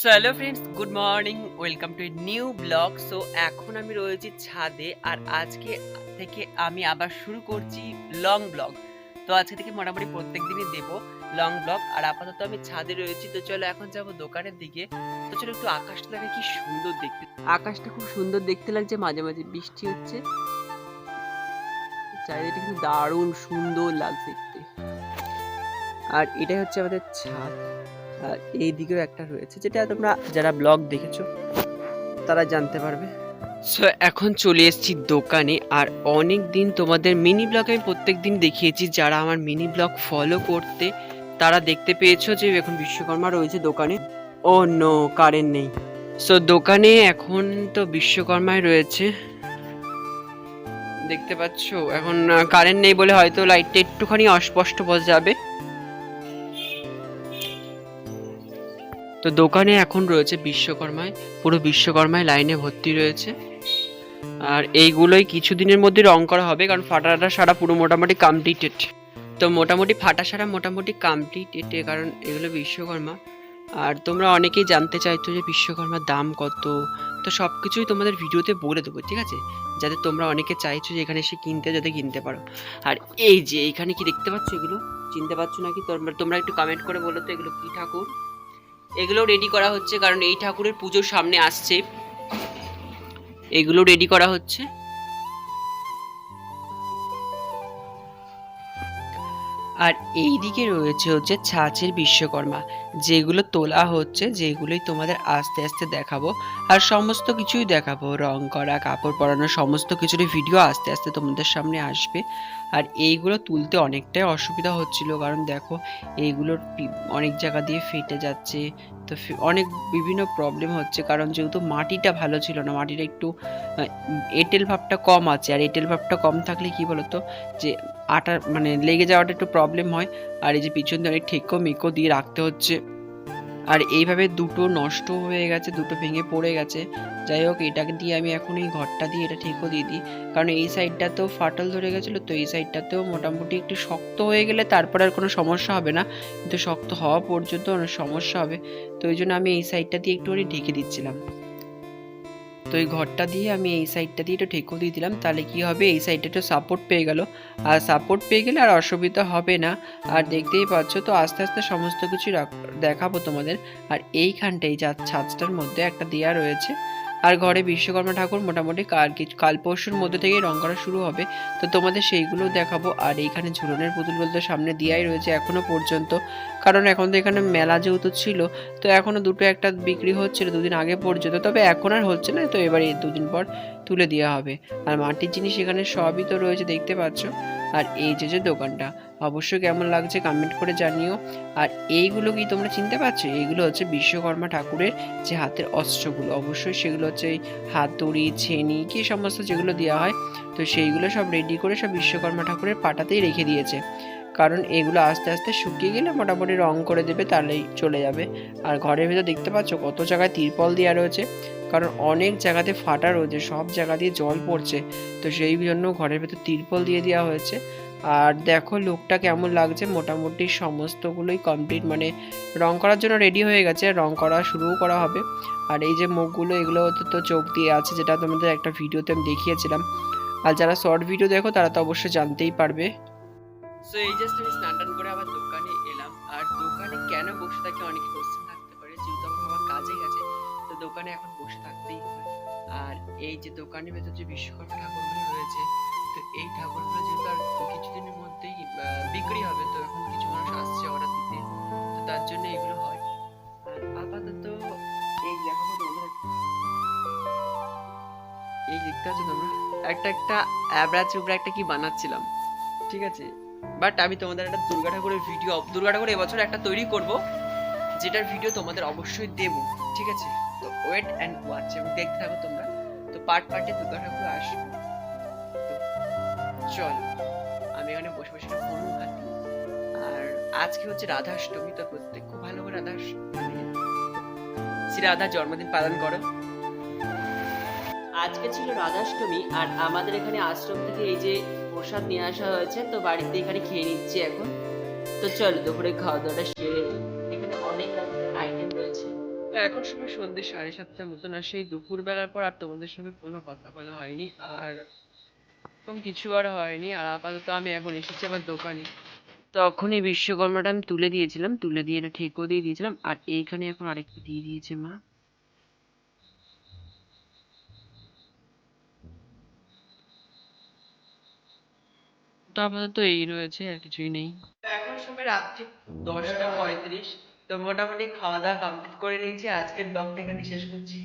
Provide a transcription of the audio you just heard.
So hello friends good morning welcome to new blog so এখন আমি রয়েছি ছাদে আর আজকে থেকে আমি আবার শুরু করছি লং ব্লগ তো আজকে থেকে মোটামুটি প্রত্যেক দিনই দেবো লং ব্লগ আর আপাতত আমি ছাদে রয়েছি। তো চলো এখন যাব দোকানের দিকে। তো চলো একটু আকাশটা লাগে কি সুন্দর দেখতে আকাশটা খুব সুন্দর দেখতে লাগছে, মাঝে মাঝে বৃষ্টি হচ্ছে। চারিদিকে কিন্তু দারুণ সুন্দর লাগছে দেখতে। আর এটাই হচ্ছে আমাদের ছাদ। এই দিকেও একটা রয়েছে, যেটা তোমরা যারা ব্লগ দেখেছ, তারা জানতে পারবে। সো এখন চলে এসেছি দোকানে, আর অনেক দিন তোমাদের মিনি ব্লগ আমি প্রত্যেক দিন দেখিয়েছি, যারা আমার মিনি ব্লগ ফলো করতে, তারা দেখতে পেয়েছ যে এখন বিশ্বকর্মা রয়েছে দোকানে। ও নো কারেন্ট নেই। সো দোকানে এখন তো বিশ্বকর্মায় রয়েছে। দেখতে পাচ্ছ, এখন কারেন্ট নেই বলে হয়তো লাইটটা একটুখানি অস্পষ্ট বোঝা যাবে। তো দোকানে এখন রয়েছে বিশ্বকর্মায়, পুরো বিশ্বকর্মায় লাইনে ভর্তি রয়েছে। আর এইগুলোই কিছুদিনের মধ্যে রং করা হবে, কারণ ফাটাটা সারা পুরো মোটামুটি কমপ্লিটেড তো মোটামুটি ফাটা সারা মোটামুটি কমপ্লিটেড কারণ এগুলো বিশ্বকর্মা। আর তোমরা অনেকেই জানতে চাইছো যে বিশ্বকর্মার দাম কত, তো সব কিছুই তোমাদের ভিডিওতে বলে দেবো, ঠিক আছে? যাতে তোমরা অনেকে চাইছো যে এখানে এসে কিনতে, যাতে কিনতে পারো। আর এই যে এখানে কি দেখতে পাচ্ছ এগুলো? চিনতে পারছ নাকি? তোমরা তোমরা একটু কমেন্ট করে বলো তো এগুলো কি ঠাকুর? এগুলো রেডি করা হচ্ছে, কারণ এই ঠাকুরের পুজোর সামনে আসছে। এগুলো রেডি করা হচ্ছে। আর এইদিকে রয়েছে হচ্ছে ছাঁচের বিশ্বকর্মা। যেগুলো তোলা হচ্ছে, যেগুলোই তোমাদের আস্তে আস্তে দেখাবো। আর সমস্ত কিছুই দেখাবো। রং করা, কাপড় পরানো, সমস্ত কিছুরই ভিডিও আস্তে আস্তে তোমাদের সামনে আসবে। আর এইগুলো তুলতে অনেকটাই অসুবিধা হচ্ছিল, কারণ দেখো এইগুলোর অনেক জায়গা দিয়ে ফেটে যাচ্ছে। তো অনেক বিভিন্ন প্রবলেম হচ্ছে, কারণ যেহেতু মাটিটা ভালো ছিল না মাটিটা একটু এঁটেল ভাবটা কম আছে। আর এঁটেল ভাবটা কম থাকলে কি বলতো, যে আটা মানে লেগে যাওয়াটা একটু প্রবলেম হয়। আর এই যে পিছন দিয়ে অনেক ঠেকো মেকো দিয়ে রাখতে হচ্ছে। আর এইভাবে দুটো নষ্ট হয়ে গেছে, দুটো ভেঙে পড়ে গেছে। যাই হোক, এটাকে দিয়ে আমি এখন এই ঘরটা দিয়ে এটা ঠিকও দিয়ে দিই। কারণ এই সাইডটাতেও ফাটল ধরে গেছিল, তো এই সাইডটাতেও মোটামুটি একটু শক্ত হয়ে গেলে তারপর আর কোনো সমস্যা হবে না। কিন্তু শক্ত হওয়া পর্যন্ত অনেক সমস্যা হবে। তো ওই জন্য আমি এই সাইডটা দিয়ে একটুখানি ঢেকে দিচ্ছিলাম। তো এই ঘরটা দিয়ে আমি এই সাইডটা দিয়ে একটু ঠেকো দিয়ে দিলাম। তাহলে কি হবে? এই সাইডটা একটু সাপোর্ট পেয়ে গেল। আর সাপোর্ট পেয়ে গেলে আর অসুবিধা হবে না। আর দেখতেই পাচ্ছ, তো আস্তে আস্তে সমস্ত কিছু দেখাবো তোমাদের। আর এইখানটাই এই যা- ছাদটার মধ্যে একটা দেওয়া রয়েছে আর ঘরে বিশ্বকর্মা ঠাকুর মোটামুটি কাল কাল পরশুর মধ্যে থেকেই রং করা শুরু হবে। তো তোমাদের সেইগুলো দেখাবো। আর এইখানে ঝুলনের পুতুল বলতে সামনে দিয়াই রয়েছে এখনও পর্যন্ত। কারণ এখন তো এখানে মেলা যেহেতু ছিল, তো এখনও দুটো একটা বিক্রি হচ্ছিল দুদিন আগে পর্যন্ত। তবে এখন আর হচ্ছে না, তো এবার এই দুদিন পর তুলে দেওয়া হবে। আর মাটির জিনিস এখানে সবই তো রয়েছে, দেখতে পাচ্ছ। আর এই যে যে দোকানটা অবশ্যই কেমন লাগছে কমেন্ট করে জানিও। আর এইগুলো কি তোমরা চিনতে পারছ? এইগুলো হচ্ছে বিশ্বকর্মা ঠাকুরের যে হাতের অস্ত্রগুলো। অবশ্যই সেগুলো হচ্ছে এই হাতুড়ি, ছেনি, কি সমস্ত যেগুলো দেওয়া হয়, তো সেইগুলো সব রেডি করে সব বিশ্বকর্মা ঠাকুরের পাটাতেই রেখে দিয়েছে। কারণ এগুলো আস্তে আস্তে শুকিয়ে গেলে মোটামুটি রং করে দেবে, তাহলেই চলে যাবে। আর ঘরের ভেতর দেখতে পাচ্ছ কত জায়গায় তিরপল দেওয়া রয়েছে। কারণ অনেক জায়গাতে ফাটা রয়েছে, সব জায়গা দিয়ে জল পড়ছে। তো সেই জন্য ঘরের ভেতর তিরপল দিয়ে দেওয়া হয়েছে। আর দেখো লুকটা কেমন লাগছে? মোটামুটি সমস্তগুলোই কমপ্লিট মানে রং করার জন্য রেডি হয়ে গেছে। রং করা শুরুও করা হবে। আর এই যে মুখগুলো, এগুলো তো চোখ দিয়ে আছে, যেটা তোমাদের একটা ভিডিওতে আমি দেখিয়েছিলাম। আর যারা শর্ট ভিডিও দেখো, তারা তো অবশ্যই জানতেই পারবে। সো এই জাস্ট আমি স্নান টান করে আবার দোকানে এলাম। আর দোকানে কেন বসে থাকি? অনেকে কোশ্চেন থাকতে পারে, যেহেতু আমার বাবা কাজে গেছে, তো দোকানে এখন বসে থাকতেই হয় আর এই যে দোকানের ভেতর যে বিশ্বকর্মা ঠাকুরগুলো রয়েছে এই ঠাকুরগুলো যেহেতু আর কিছুদিনের মধ্যেই বিক্রি হবে, তো এখন কিছু মানুষ আসছে অর্ডার দিতে, তো তার জন্য এগুলো হয়। আর আপাতত এই দেখাবো তোমাদের এই দেখতে পাচ্ছ তোমরা? একটা একটা অ্যাবরা চুবরা একটা কি বানাচ্ছিলাম, ঠিক আছে? বাট আমি তোমাদের একটা দুর্গা ঠাকুরের ভিডিও দুর্গা ঠাকুর এবছর একটা তৈরি করব, যেটার ভিডিও তোমাদের অবশ্যই দেবো, ঠিক আছে? তো ওয়েট অ্যান্ড ওয়াচ এবং দেখতে থাকো তোমরা। তো পার্ট পার্টে দুর্গা ঠাকুর আসবে। চল। আমি এখানে বসে বসে ফোন ঘাটি আর আজকে হচ্ছে রাধাষ্টমী, তো প্রত্যেক খুব ভালো করে রাধা শ্রী রাধার জন্মদিন পালন করো। আজকে ছিল রাধাষ্টমী আর আমাদের এখানে আশ্রম থেকে এই যে প্রসাদ নিয়ে আসা হয়েছে, তো বাড়িতে এখানে খেয়ে নিচ্ছি এখন। তো চল, দুপুরে খাওয়া দাওয়াটা সেরে এখানে অনেক আইটেম রয়েছে। এখন সময় সন্ধ্যে সাড়ে সাতটার মতন, আর সেই দুপুর বেলার পর আর তোমাদের সঙ্গে কোনো কথা বলা হয়নি। আর এরকম কিছু আর হয়নি, আর আপাতত আমি এখন এসেছি আমার দোকানে। তখনই বিশ্বকর্মাটা আমি তুলে দিয়েছিলাম, তুলে দিয়ে এটা ঠিকও দিয়ে দিয়েছিলাম, আর এইখানে এখন আরেকটা দিয়ে দিয়েছে মা। তো আপাতত এই রয়েছে, আর কিছুই নেই। এখন সময় রাত্রি দশটা পঁয়ত্রিশ, তো মোটামুটি খাওয়া দাওয়া কমপ্লিট করে নিয়েছি আজকের ব্লগটা এখানে শেষ করছি।